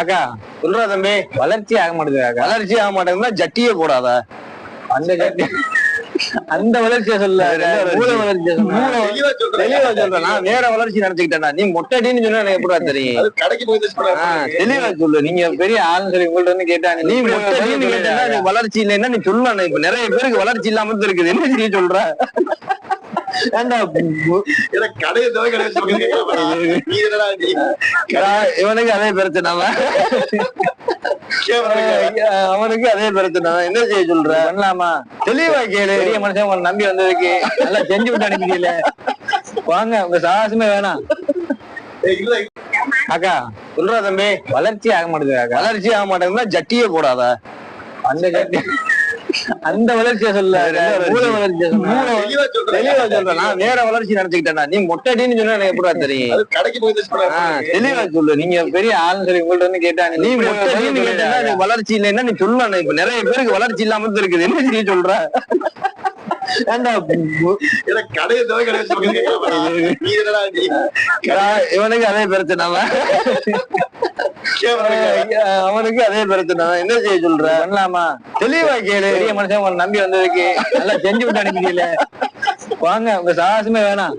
அக்கா சொல்றா தம்பி வளர்ச்சி ஆக மாட்டேங்குது வளர்ச்சி ஆக மாட்டேங்குதுன்னா ஜட்டியே போடாத. அந்த கட்டி அந்த வளர்ச்சியை சொல்ல வேற என்ன மூல வளர்ச்சி? வளர்ச்சியை சொல்ல. மூளை தெளிவா சொல்றேன். நான் வேற வளர்ச்சி நினைச்சுக்கிட்டேனா நீ மொட்டடின்னு சொன்னா எனக்கு எப்படா தெரியும்? தெளிவா சொல்லு. நீங்க பெரிய ஆள்னு சொல்லி உங்கள்ட்ட வந்து கேட்டாங்க. நீ கேட்டா வளர்ச்சி இல்லைன்னா நீ சொல்லலாம். இப்ப நிறைய பேருக்கு வளர்ச்சி இல்லாம இருக்குது. என்ன சொல்ற? இவனுக்கு அதே பிரச்சனை அவனுக்கு அதே பிரச்சனை. என்ன செய்ய சொல்ற? பண்ணலாமா தெளிவா கேளு. பெரிய மனுஷன் உங்களை நம்பி வந்ததுக்கு நல்லா செஞ்சு விட்டு அனுப்பிட்டீல வாங்க உங்க சாகசமே வேணாம். அக்கா சொல்றா தம்பி. வளர்ச்சி ஆக மாட்டேங்குது வளர்ச்சி ஆக மாட்டேங்குதுன்னா ஜட்டியே போடாத. அந்த கட்டி அந்த வளர்ச்சியை சொல்ல? மூல வளர்ச்சியை சொல்ல தெளிவா சொல்றேன். நான் வேற வளர்ச்சி நினைச்சுக்கிட்டேனா நீ மொட்டடின்னு சொன்னா எனக்கு எப்படா தெரியும்? தெளிவா சொல்லு. நீங்க பெரிய ஆள்னு சொல்லி உங்கள்ட்ட வந்து கேட்டாங்க. நீ மொட்டடின்னு கேட்டா வளர்ச்சி இல்லைன்னா நீ சொல்லலாம் இப்ப நிறைய பேருக்கு வளர்ச்சி இல்லாம இருக்குது. என்ன நீ சொல்ற? இவனுக்கு அதே பிரச்சனை அவனுக்கு அதே பிரச்சனை. என்ன செய்ய சொல்ற? பண்ணலாமா தெளிவா கேளு. பெரிய மனுஷன் உங்களை நம்பி வந்ததுக்கு. நல்லா செஞ்சு விட்டு அனுப்பிட்டீல வாங்க உங்க சாகசமே வேணாம்.